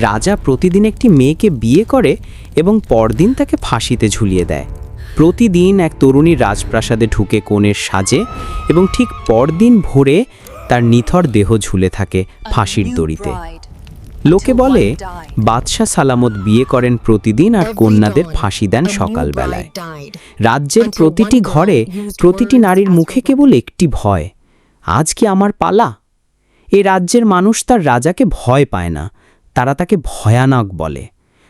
রাজা প্রতিদিন একটি মেয়েকে বিয়ে করে এবং পরদিন তাকে ফাঁসিতে ঝুলিয়ে দেয়। প্রতিদিন এক তরুণী রাজপ্রাসাদে ঢুকে কনের সাজে এবং ঠিক পরদিন ভোরে তার নিথর দেহ ঝুলে থাকে ফাঁসির দড়িতে। লোকে বলে বাদশাহ সালামত বিয়ে করেন প্রতিদিন আর কন্যাদের ফাঁসি দেন সকালবেলায়। রাজ্যের প্রতিটি ঘরে প্রতিটি নারীর মুখে কেবল একটি ভয়। আজ কি আমার পালা? এ রাজ্যের মানুষ তার রাজাকে ভয় পায় না। তারা তাকে ভয়ানক বলে।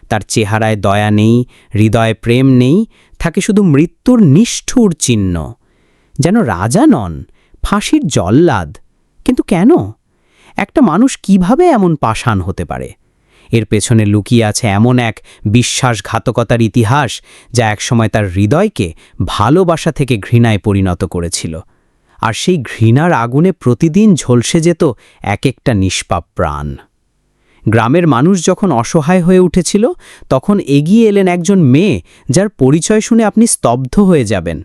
তার চেহারায় দয়া নেই, হৃদয়ে প্রেম নেই, থাকে শুধু মৃত্যুর নিষ্ঠুর চিহ্ন। যেন রাজা নন, ফাঁসির জল্লাদ। কিন্তু কেন? একটা মানুষ কীভাবে এমন পাষাণ হতে পারে? এর পেছনে লুকিয়ে আছে এমন এক বিশ্বাসঘাতকতার ইতিহাস যা একসময় তার হৃদয়কে ভালোবাসা থেকে ঘৃণায় পরিণত করেছিল। আর সেই ঘৃণার আগুনে প্রতিদিন ঝলসে যেত এক একটা নিষ্পাপ প্রাণ। গ্রামের মানুষ যখন অসহায় হয়ে উঠেছিল, তখন এগিয়ে এলেন একজন মেয়ে, যার পরিচয় শুনে আপনি স্তব্ধ হয়ে যাবেন।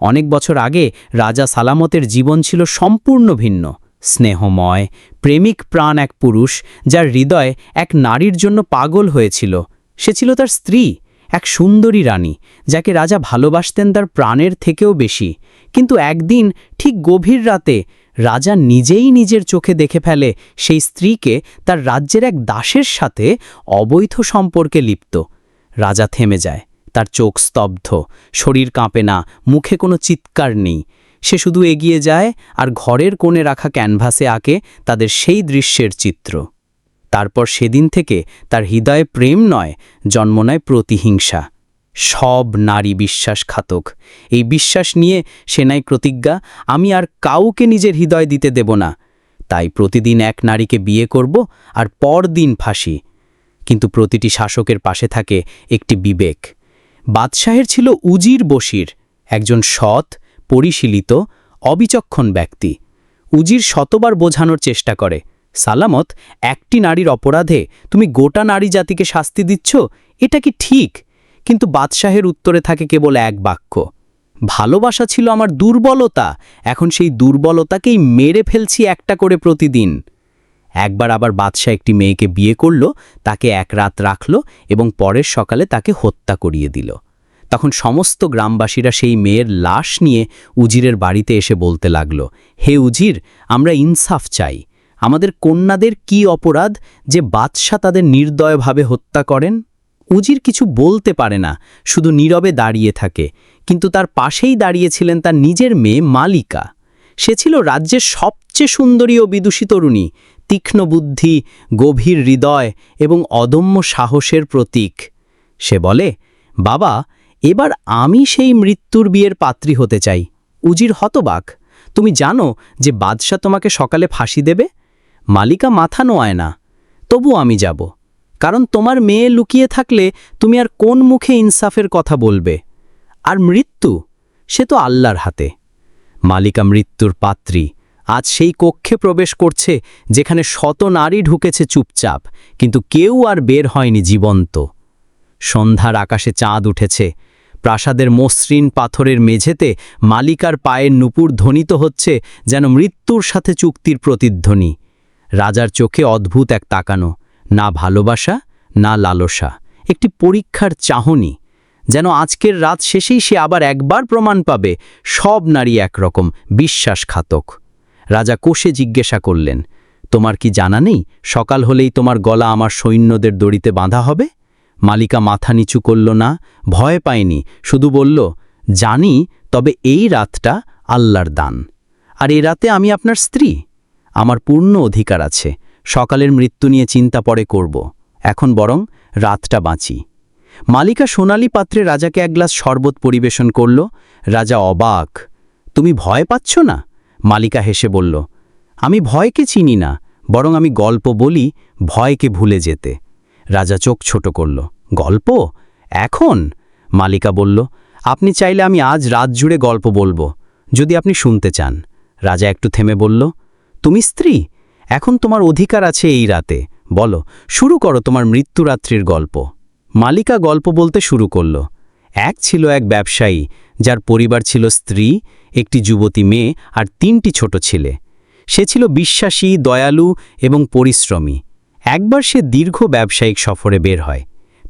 অনেক বছর আগে রাজা সালামতের জীবন ছিল সম্পূর্ণ ভিন্ন। স্নেহময়, প্রেমিক প্রাণ এক পুরুষ, যার হৃদয় এক নারীর জন্য পাগল হয়েছিল। সে ছিল তার স্ত্রী, এক সুন্দরী রানী, যাকে রাজা ভালোবাসতেন তার প্রাণের থেকেও বেশি। কিন্তু একদিন ঠিক গভীর রাতে রাজা নিজেই নিজের চোখে দেখে ফেলে সেই স্ত্রীকে তার রাজ্যের এক দাসের সাথে অবৈধ সম্পর্কে লিপ্ত। রাজা থেমে যায়। তার চোখ স্তব্ধ। শরীর কাঁপে না। মুখে কোনো চিৎকার নেই। সে শুধু এগিয়ে যায় আর ঘরের কোণে রাখা ক্যানভাসে আঁকে তাদের সেই দৃশ্যের চিত্র। তারপর সেদিন থেকে তার হৃদয়ে প্রেম নয়, জন্ম নেয় প্রতিহিংসা। সব নারী বিশ্বাসঘাতক। এই বিশ্বাস নিয়ে সেনাই প্রতিজ্ঞা, আমি আর কাউকে নিজের হৃদয় দিতে দেব না। তাই প্রতিদিন এক নারীকে বিয়ে করব আর পরদিন ফাঁসি। কিন্তু প্রতিটি শাসকের পাশে থাকে একটি বিবেক। বাদশাহের ছিল উজির বশির, একজন সৎ, পরিশীলিত, অবিচক্ষণ ব্যক্তি। উজির শতবার বোঝানোর চেষ্টা করে, সালামত, একটি নারীর অপরাধে তুমি গোটা নারী জাতিকে শাস্তি দিচ্ছ? এটা কি ঠিক? কিন্তু বাদশাহের উত্তরে থাকে কেবল এক বাক্য, ভালোবাসা ছিল আমার দুর্বলতা, এখন সেই দুর্বলতাকেই মেরে ফেলছি একটা করে প্রতিদিন। একবার আবার বাদশাহ একটি মেয়েকে বিয়ে করল, তাকে এক রাত রাখল এবং পরের সকালে তাকে হত্যা করিয়ে দিল। তখন সমস্ত গ্রামবাসীরা সেই মেয়ের লাশ নিয়ে উজিরের বাড়িতে এসে বলতে লাগল, হে উজির, আমরা ইনসাফ চাই। আমাদের কন্যাদের কি অপরাধ যে বাদশাহ তাদের নির্দয়ভাবে হত্যা করেন? উজির কিছু বলতে পারে না, শুধু নীরবে দাঁড়িয়ে থাকে। কিন্তু তার পাশেই দাঁড়িয়েছিলেন তার নিজের মেয়ে মালিকা। সে ছিল রাজ্যের সবচেয়ে সুন্দরী ও বিদুষী তরুণী, তীক্ষ্ণ বুদ্ধি, গভীর হৃদয় এবং অদম্য সাহসের প্রতীক। সে বলে, বাবা, এবার আমি সেই মৃত্যুর বিয়ের পাত্রী হতে চাই। উজির হতবাক। তুমি জানো যে বাদশাহ তোমাকে সকালে ফাঁসি দেবে? মালিকা মাথা নোয়ায় না। তবু আমি যাব। কারণ তোমার মেয়ে লুকিয়ে থাকলে তুমি আর কোন মুখে ইনসাফের কথা বলবে? আর মৃত্যু? সে তো আল্লাহর হাতে। মালিকা মৃত্যুর পাত্রী। আজ সেই কক্ষে প্রবেশ করছে যেখানে শত নারী ঢুকেছে চুপচাপ, কিন্তু কেউ আর বের হয়নি জীবন্ত। সন্ধ্যার আকাশে চাঁদ উঠেছে। প্রাসাদের মসৃণ পাথরের মেঝেতে মালিকার পায়ের নুপুর ধ্বনিত হচ্ছে যেন মৃত্যুর সাথে চুক্তির প্রতিধ্বনি। রাজার চোখে অদ্ভুত এক তাকানো। না ভালোবাসা, না লালসা। একটি পরীক্ষার চাহনি, যেন আজকের রাত শেষেই সে আবার একবার প্রমাণ পাবে, সব নারী একরকম, বিশ্বাসঘাতক। রাজা কোষে জিজ্ঞাসা করলেন, তোমার কি জানা নেই? সকাল হলেই তোমার গলা আমার সৈন্যদের দড়িতে বাঁধা হবে? মালিকা মাথা নিচু করল, না, ভয় পায়নি শুধু বলল, জানি, তবে এই রাতটা আল্লাহর দান। আর এ রাতে আমি আপনার স্ত্রী। আমার পূর্ণ অধিকার আছে। সকালের মৃত্যু নিয়ে চিন্তা পরে করব, এখন বরং রাতটা বাঁচি। মালিকা সোনালি পাত্রে রাজাকে এক গ্লাস শরবত পরিবেশন করল। রাজা অবাক, তুমি ভয় পাচ্ছ না? মালিকা হেসে বলল, আমি ভয়কে চিনি না, বরং আমি গল্প বলি ভয়কে ভুলে যেতে। রাজা চোখ ছোট করল, গল্প? এখন? মালিকা বলল, আপনি চাইলে আমি আজ রাত জুড়ে গল্প বলব, যদি আপনি শুনতে চান। রাজা একটু থেমে বলল, তুমি স্ত্রী? এখন তোমার অধিকার আছে এই রাতে। বলো, শুরু করো তোমার মৃত্যুরাত্রির গল্প। মালিকা গল্প বলতে শুরু করল। এক ছিল এক ব্যবসায়ী, যার পরিবার ছিল স্ত্রী, একটি যুবতী মেয়ে আর তিনটি ছোট ছেলে। সে ছিল বিশ্বাসী, দয়ালু এবং পরিশ্রমী। একবার সে দীর্ঘ ব্যবসায়িক সফরে বের হয়।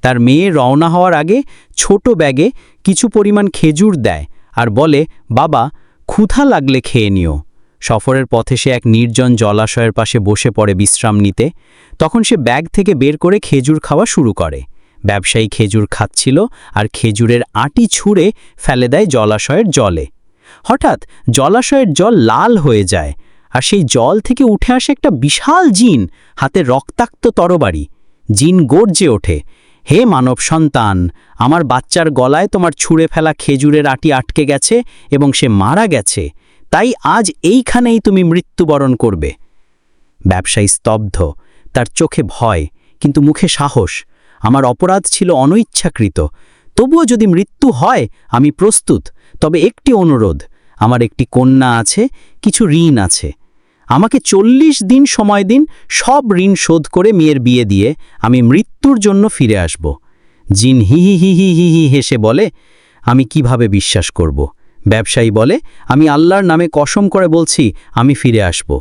তার মেয়ে রওনা হওয়ার আগে ছোট ব্যাগে কিছু পরিমাণ খেজুর দেয় আর বলে, বাবা, ক্ষুধা লাগলে খেয়ে নিও। সফরের পথে সে এক নির্জন জলাশয়ের পাশে বসে পড়ে বিশ্রাম নিতে, তখন সে ব্যাগ থেকে বের করে খেজুর খাওয়া শুরু করে। ব্যবসায়ী খেজুর খাচ্ছিল আর খেজুরের আটি ছুঁড়ে ফেলে দেয় জলাশয়ের জলে। হঠাৎ জলাশয়ের জল লাল হয়ে যায় আর সেই জল থেকে উঠে আসে একটা বিশাল জিন, হাতে রক্তাক্ত তরবারি। জিন গর্জে ওঠে, হে মানব সন্তান, আমার বাচ্চার গলায় তোমার ছুঁড়ে ফেলা খেজুরের আটি আটকে গেছে এবং সে মারা গেছে। তাই আজ এইখানেই তুমি মৃত্যুবরণ করবে। ব্যবসায়ী স্তব্ধ, তার চোখে ভয়, কিন্তু মুখে সাহস। আমার অপরাধ ছিল অনৈচ্ছাকৃত। তবুও যদি মৃত্যু হয়, আমি প্রস্তুত। তবে একটি অনুরোধ, আমার একটি কন্যা আছে, কিছু ঋণ আছে। আমাকে চল্লিশ দিন সময় দিন সব ঋণ শোধ করে মেয়ের বিয়ে দিয়ে আমি মৃত্যুর জন্য ফিরে আসব। জিন হি হি হি হি হি হেসে বলে, আমি কীভাবে বিশ্বাস করব? ব্যবসায়ী বলে, আমি আল্লাহর নামে কসম করে বলছি, আমি ফিরে আসব।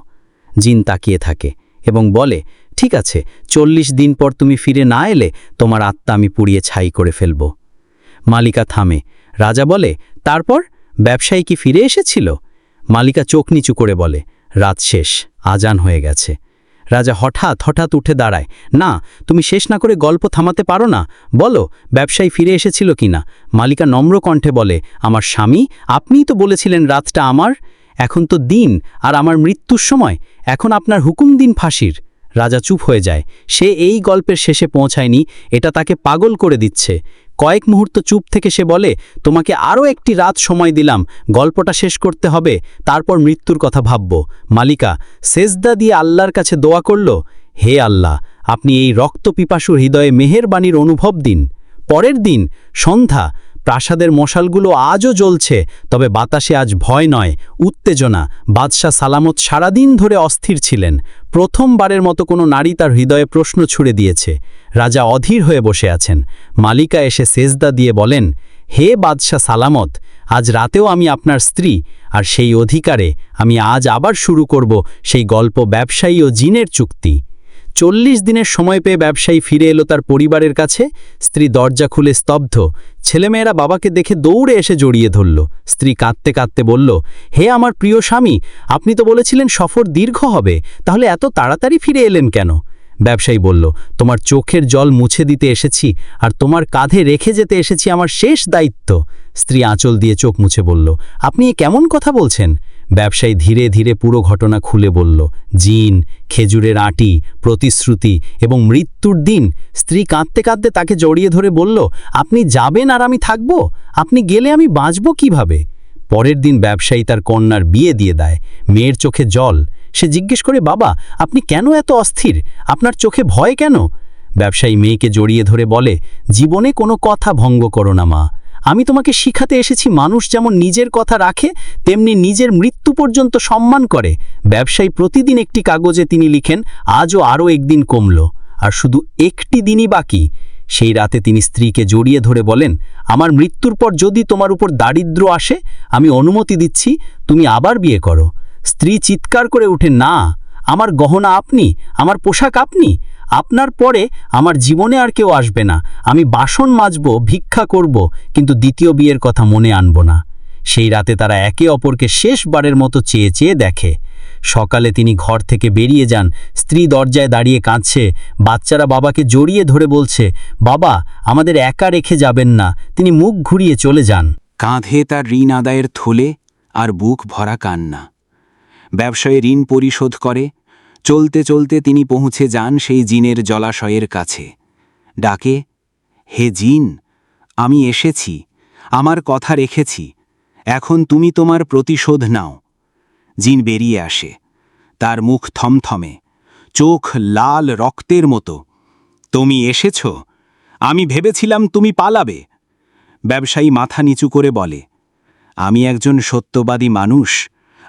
জিন তাকিয়ে থাকে এবং বলে, ঠিক আছে, চল্লিশ দিন পর তুমি ফিরে না এলে তোমার আত্মা আমি পুড়িয়ে ছাই করে ফেলব। মালিকা থামে। রাজা বলে, তারপর? ব্যবসায়ী কি ফিরে এসেছিল? মালিকা চোখ নিচু করে বলে, রাত শেষ, আজান হয়ে গেছে। রাজা হঠাৎ হঠাৎ উঠে দাঁড়ায়। না, তুমি শেষ না করে গল্প থামাতে পারো না। বলো, ব্যবসায়ী ফিরে এসেছিল কিনা মালিকা নম্র কণ্ঠে বলে, আমার স্বামী, আপনিই তো বলেছিলেন রাতটা আমার। এখন তো দিন, আর আমার মৃত্যুর সময়। এখন আপনার হুকুম দিন ফাঁসির। রাজা চুপ হয়ে যায়। সে এই গল্পের শেষে পৌঁছায়নি, এটা তাকে পাগল করে দিচ্ছে। কয়েক মুহূর্ত চুপ থেকে সে বলে, তোমাকে আরও একটি রাত সময় দিলাম, গল্পটা শেষ করতে হবে, তারপর মৃত্যুর কথা ভাবব। মালিকা, সেজদা দিয়ে আল্লাহর কাছে দোয়া করল, হে আল্লাহ, আপনি এই রক্ত পিপাসুর হৃদয়ে মেহেরবাণীর অনুভব দিন। পরের দিন সন্ধ্যা প্রাসাদের মশালগুলো আজও জ্বলছে, তবে বাতাসে আজ ভয় নয়, উত্তেজনা। বাদশাহ সালামত সারাদিন ধরে অস্থির ছিলেন। প্রথমবারের মতো কোনো নারী তার হৃদয়ে প্রশ্ন ছুড়ে দিয়েছে। রাজা অধীর হয়ে বসে আছেন। মালিকা এসে সেজদা দিয়ে বলেন, হে বাদশাহ সালামত, আজ রাতেও আমি আপনার স্ত্রী, আর সেই অধিকারে আমি আজ আবার শুরু করব সেই গল্প ব্যবসায়ী ও জিনের চুক্তি। চল্লিশ দিনের সময় পেয়ে ব্যবসায়ী ফিরে এলো তার পরিবারের কাছে। স্ত্রী দরজা খুলে স্তব্ধ। ছেলেমেয়েরা বাবাকে দেখে দৌড়ে এসে জড়িয়ে ধরল। স্ত্রী কাঁদতে কাঁদতে বলল, হে আমার প্রিয় স্বামী, আপনি তো বলেছিলেন সফর দীর্ঘ হবে, তাহলে এত তাড়াতাড়ি ফিরে এলেন কেন? ব্যবসায়ী বলল, তোমার চোখের জল মুছে দিতে এসেছি, আর তোমার কাঁধে রেখে যেতে এসেছি আমার শেষ দায়িত্ব। স্ত্রী আঁচল দিয়ে চোখ মুছে বলল, আপনি কেমন কথা বলছেন? ব্যবসায়ী ধীরে ধীরে পুরো ঘটনা খুলে বলল, জিন, খেজুরের আটি, প্রতিশ্রুতি এবং মৃত্যুর দিন। স্ত্রী কাঁদতে কাঁদতে তাকে জড়িয়ে ধরে বলল, আপনি যাবেন আর আমি থাকব? আপনি গেলে আমি বাঁচব কীভাবে? পরের দিন ব্যবসায়ী তার কন্যার বিয়ে দিয়ে দেয়। মেয়ের চোখে জল। সে জিজ্ঞেস করে, বাবা, আপনি কেন এত অস্থির? আপনার চোখে ভয় কেন? ব্যবসায়ী মেয়েকে জড়িয়ে ধরে বলে, জীবনে কোনো কথা ভঙ্গ করো না, মা। আমি তোমাকে শিখাতে এসেছি মানুষ যেমন নিজের কথা রাখে, তেমনি নিজের মৃত্যু পর্যন্ত সম্মান করে। ব্যবসায়ী প্রতিদিন একটি কাগজে তিনি লিখেন, আজও আরও একদিন কমল। আর শুধু একটি দিনই বাকি। সেই রাতে তিনি স্ত্রীকে জড়িয়ে ধরে বলেন, আমার মৃত্যুর পর যদি তোমার উপর দারিদ্র আসে, আমি অনুমতি দিচ্ছি, তুমি আবার বিয়ে করো। স্ত্রী চিৎকার করে উঠে না, আমার গহনা আপনি, আমার পোশাক আপনি। আপনার পরে আমার জীবনে আর কেউ আসবে না। আমি বাসন মাজব, ভিক্ষা করব, কিন্তু দ্বিতীয় বিয়ের কথা মনে আনব না। সেই রাতে তারা একে অপরকে শেষবারের মতো চেয়ে চেয়ে দেখে। সকালে তিনি ঘর থেকে বেরিয়ে যান। স্ত্রী দরজায় দাঁড়িয়ে কাঁদছে। বাচ্চারা বাবাকে জড়িয়ে ধরে বলছে, বাবা, আমাদের একা রেখে যাবেন না। তিনি মুখ ঘুরিয়ে চলে যান। কাঁধে তার ঋণ আদায়ের থলে আর বুক ভরা কান্না। ব্যবসায়ী ঋণ পরিশোধ করে চলতে চলতে তিনি পৌঁছে যান সেই জিনের জলাশয়ের কাছে। ডাকে, হে জিন, আমি এসেছি, আমার কথা রেখেছি, এখন তুমি তোমার প্রতিশোধ নাও। জিন বেরিয়ে আসে, তার মুখ থমথমে, চোখ লাল রক্তের মতো, তুমি এসেছ? আমি ভেবেছিলাম তুমি পালাবে। ব্যবসায়ী মাথা নিচু করে বলে, আমি একজন সত্যবাদী মানুষ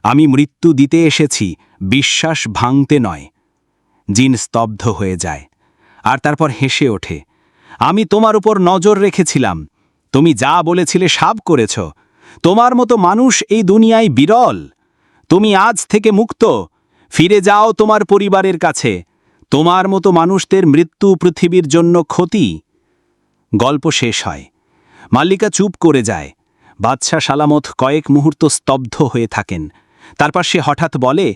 আমি মৃত্যু দিতে এসেছি, বিশ্বাস ভাঙতে নয়। জিন স্তব্ধ হয়ে যায়, আর তারপর হেসে ওঠে, আমি তোমার উপর নজর রেখেছিলাম। তুমি যা বলেছিলে সাব করেছ। তোমার মতো মানুষ এই দুনিয়ায় বিরল। তুমি আজ থেকে মুক্ত। ফিরে যাও তোমার পরিবারের কাছে। তোমার মতো মানুষদের মৃত্যু পৃথিবীর জন্য ক্ষতি। গল্প শেষ হয়। মাল্লিকা চুপ করে যায়। বাদশাহ সালামত কয়েক মুহূর্ত স্তব্ধ হয়ে থাকেন। তারপর সে হঠাৎ বলে,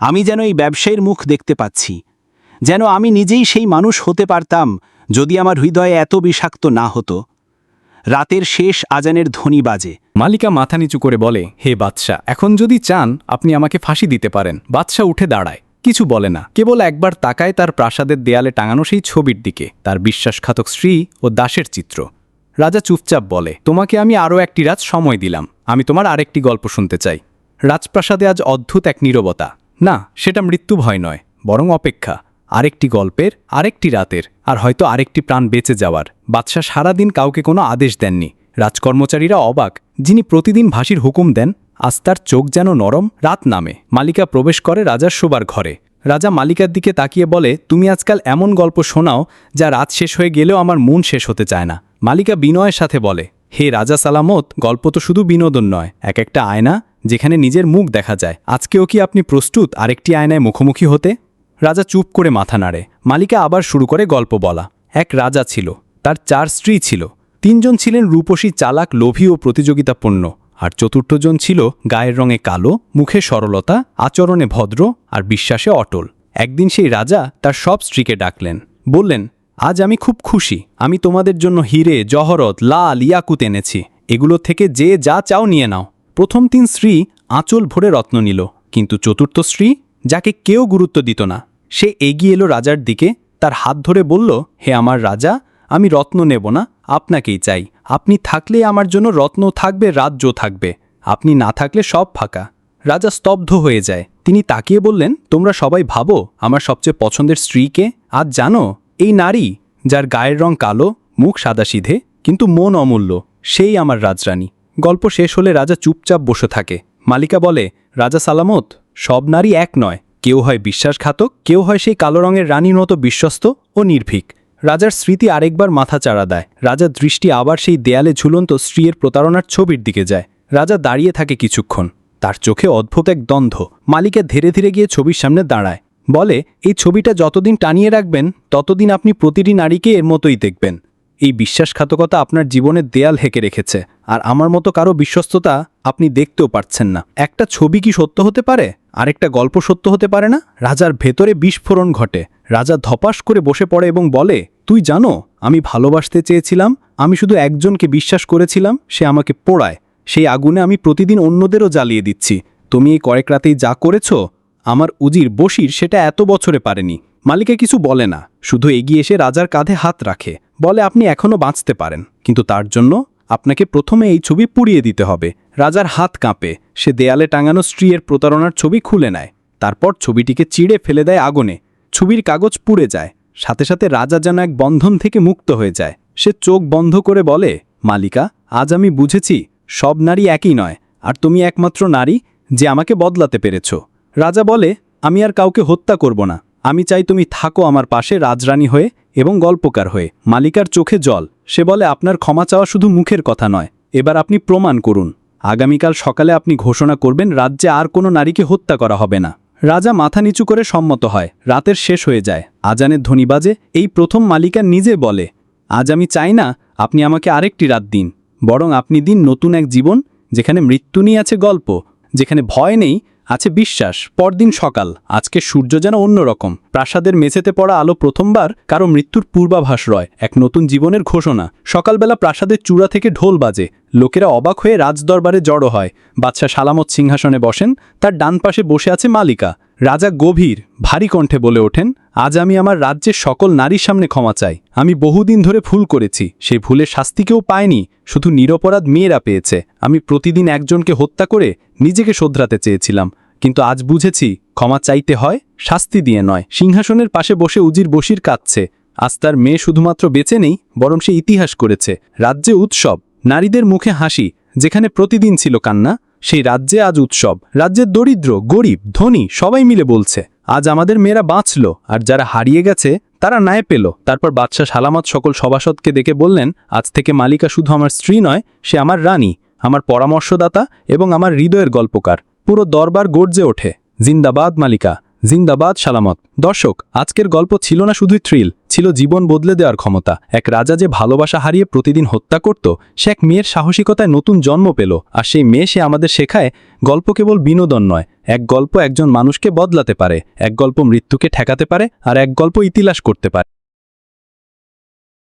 আমি যেন এই ব্যবসায়ীর মুখ দেখতে পাচ্ছি। যেন আমি নিজেই সেই মানুষ হতে পারতাম যদি আমার হৃদয়ে এত বিষাক্ত না হতো। রাতের শেষ আজানের ধ্বনি বাজে। মালিকা মাথা নিচু করে বলে, হে বাদশাহ এখন যদি চান, আপনি আমাকে ফাঁসি দিতে পারেন। বাদশাহ উঠে দাঁড়ায়। কিছু বলে না। কেবল একবার তাকায় তার প্রাসাদের দেয়ালে টাঙানো সেই ছবির দিকে, তার বিশ্বাসঘাতক স্ত্রী ও দাসের চিত্র। রাজা চুপচাপ বলে, তোমাকে আমি আরও একটি রাত সময় দিলাম। আমি তোমার আরেকটি গল্প শুনতে চাই। রাজপ্রাসাদে আজ অদ্ভুত এক নীরবতা। না, সেটা মৃত্যু ভয় নয়, বরং অপেক্ষা। আরেকটি গল্পের, আরেকটি রাতের, আর হয়তো আরেকটি প্রাণ বেঁচে যাওয়ার। বাদশাহ সারাদিন কাউকে কোনো আদেশ দেননি। রাজকর্মচারীরা অবাক, যিনি প্রতিদিন ভাসির হুকুম দেন, আজ তার চোখ যেন নরম, রাত নামে। মালিকা প্রবেশ করে রাজার শোবার ঘরে। রাজা মালিকার দিকে তাকিয়ে বলে, তুমি আজকাল এমন গল্প শোনাও, যা রাত শেষ হয়ে গেলেও আমার মন শেষ হতে চায় না। মালিকা বিনয়ের সাথে বলে, হে রাজা সালামত, গল্প তো শুধু বিনোদন নয়, এক একটা আয়না যেখানে নিজের মুখ দেখা যায়। আজকেও কি আপনি প্রস্তুত আরেকটি আয়নায় মুখোমুখি হতে? রাজা চুপ করে মাথা নাড়ে। মালিকা আবার শুরু করে গল্প বলা। এক রাজা ছিল, তার চার স্ত্রী ছিল। তিনজন ছিলেন রূপসী, চালাক, লোভী ও প্রতিযোগিতাপূর্ণ। আর চতুর্থজন ছিল গায়ের রঙে কালো, মুখে সরলতা, আচরণে ভদ্র আর বিশ্বাসে অটল। একদিন সেই রাজা তার সব স্ত্রীকে ডাকলেন। বললেন, আজ আমি খুব খুশি। আমি তোমাদের জন্য হিরে, জহরত, লাল, ইয়াকুত এনেছি। এগুলো থেকে যে যা চাও নিয়ে নাও। প্রথম তিন স্ত্রী আঁচল ভরে রত্ন নিল, কিন্তু চতুর্থ স্ত্রী যাকে কেউ গুরুত্ব দিত না। সে এগিয়ে এলো রাজার দিকে, তার হাত ধরে বলল, হে আমার রাজা, আমি রত্ন নেব না, আপনাকেই চাই। আপনি থাকলে আমার জন্য রত্ন থাকবে, রাজ্য থাকবে। আপনি না থাকলে সব ফাঁকা। রাজা স্তব্ধ হয়ে যায়। তিনি তাকিয়ে বললেন, তোমরা সবাই ভাবো, আমার সবচেয়ে পছন্দের স্ত্রীকে আজ জানো, এই নারী, যার গায়ের রং কালো, মুখ সাদাসিধে কিন্তু মন অমূল্য, সেই আমার রাজরানী। গল্প শেষ হলে রাজা চুপচাপ বসে থাকে। মালিকা বলে, রাজা সালামত, সব নারী এক নয়। কেউ হয় বিশ্বাসঘাতক, কেউ হয় সেই কালো রঙের রানীর মতো বিশ্বস্ত ও নির্ভীক। রাজার স্মৃতি আরেকবার মাথা চাড়া দেয়। রাজার দৃষ্টি আবার সেই দেয়ালে ঝুলন্ত স্ত্রীর প্রতারণার ছবির দিকে যায়। রাজা দাঁড়িয়ে থাকে কিছুক্ষণ। তার চোখে অদ্ভুত এক দ্বন্দ্ব। মালিকা ধীরে ধীরে গিয়ে ছবির সামনে দাঁড়ায়। বলে, এই ছবিটা যতদিন টানিয়ে রাখবেন, ততদিন আপনি প্রতিটি নারীকে এর মতোই দেখবেন। এই বিশ্বাসঘাতকতা আপনার জীবনের দেয়াল হেঁকে রেখেছে, আর আমার মতো কারও বিশ্বস্ততা আপনি দেখতেও পারছেন না। একটা ছবি কি সত্য হতে পারে? আরেকটা গল্প সত্য হতে পারে না? রাজার ভেতরে বিস্ফোরণ ঘটে। রাজা ধপাস করে বসে পড়ে এবং বলে, তুই জানো, আমি ভালোবাসতে চেয়েছিলাম, আমি শুধু একজনকে বিশ্বাস করেছিলাম, সে আমাকে পোড়ায়। সেই আগুনে আমি প্রতিদিন অন্যদেরও জ্বালিয়ে দিচ্ছি। তুমি এই কয়েক রাতেই যা করেছ, আমার উজির বসির সেটা এত বছরে পারেনি। মালিকা কিছু বলে না। শুধু এগিয়ে এসে রাজার কাঁধে হাত রাখে। বলে, আপনি এখনও বাঁচতে পারেন, কিন্তু তার জন্য আপনাকে প্রথমে এই ছবি পুড়িয়ে দিতে হবে। রাজার হাত কাঁপে। সে দেয়ালে টাঙানো স্ত্রীর প্রতারণার ছবি খুলে নেয়। তারপর ছবিটিকে চিড়ে ফেলে দেয় আগুনে। ছবির কাগজ পুড়ে যায়। সাথে সাথে রাজা যেন এক বন্ধন থেকে মুক্ত হয়ে যায়। সে চোখ বন্ধ করে বলে, মালিকা, আজ আমি বুঝেছি, সব নারী একই নয়। আর তুমি একমাত্র নারী যে আমাকে বদলাতে পেরেছ। রাজা বলে, আমি আর কাউকে হত্যা করব না। আমি চাই তুমি থাকো আমার পাশে রাজরানী হয়ে এবং গল্পকার হয়ে। মালিকার চোখে জল। সে বলে, আপনার ক্ষমা চাওয়া শুধু মুখের কথা নয়। এবার আপনি প্রমাণ করুন। আগামীকাল সকালে আপনি ঘোষণা করবেন, রাজ্যে আর কোনো নারীকে হত্যা করা হবে না রাজা মাথা নিচু করে সম্মত হয়। রাতের শেষ হয়ে যায়। আজানের ধ্বনি বাজে। এই প্রথম মালিকা নিজে বলে, আজ আমি চাই না আপনি আমাকে আরেকটি রাত দিন। বরং আপনি দিন নতুন এক জীবন, যেখানে মৃত্যু নিয়ে আছে গল্প, যেখানে ভয় নেই আছে বিশ্বাস, পরদিন সকাল, আজকে সূর্য যেন অন্যরকম। প্রাসাদের মেঝেতে পড়া আলো প্রথমবার কারও মৃত্যুর পূর্বাভাস রয়, এক নতুন জীবনের ঘোষণা। সকালবেলা প্রাসাদের চূড়া থেকে ঢোল বাজে, লোকেরা অবাক হয়ে রাজদরবারে জড়ো হয়। বাচ্চা সালামত সিংহাসনে বসেন, তার ডান পাশে বসে আছে মালিকা। রাজা গভীর, ভারী কণ্ঠে বলে ওঠেন, আজ আমি আমার রাজ্যের সকল নারীর সামনে ক্ষমা চাই। আমি বহুদিন ধরে ভুল করেছি। সেই ভুলের শাস্তি কেউ পায়নি। শুধু নিরপরাধ মেয়েরা পেয়েছে। আমি প্রতিদিন একজনকে হত্যা করে নিজেকে শোধরাতে চেয়েছিলাম। কিন্তু আজ বুঝেছি, ক্ষমা চাইতে হয়, শাস্তি দিয়ে নয়। সিংহাসনের পাশে বসে উজির বসির কাঁদছে। আজ তার মেয়ে শুধুমাত্র বেঁচে নেই, বরং সে ইতিহাস করেছে। রাজ্যে উৎসব, নারীদের মুখে হাসি, যেখানে প্রতিদিন ছিল কান্না সেই রাজ্যে আজ উৎসব। রাজ্যের দরিদ্র, গরিব, ধনী সবাই মিলে বলছে, আজ আমাদের মেয়েরা বাঁচল, আর যারা হারিয়ে গেছে, তারা ন্যায় পেল। তারপর বাদশাহ সালামত সকল সভাসদকে দেখে বললেন, আজ থেকে মালিকা শুধু আমার স্ত্রী নয়, সে আমার রানী, আমার পরামর্শদাতা এবং আমার হৃদয়ের গল্পকার। পুরো দরবার গর্জে ওঠে। জিন্দাবাদ মালিকা। জিন্দাবাদ, সালামত। দর্শক, আজকের গল্প ছিল না শুধুই থ্রিল ছিল জীবন বদলে দেওয়ার ক্ষমতা। এক রাজা যে ভালোবাসা হারিয়ে প্রতিদিন হত্যা করত, সে এক মেয়ের সাহসিকতায় নতুন জন্ম পেল। আর সেই মেয়ে সে আমাদের শেখায়, গল্প কেবল বিনোদন নয়, এক গল্প একজন মানুষকে বদলাতে পারে, এক গল্প মৃত্যুকে ঠেকাতে পারে, আর এক গল্প ইতিলাস করতে পারে।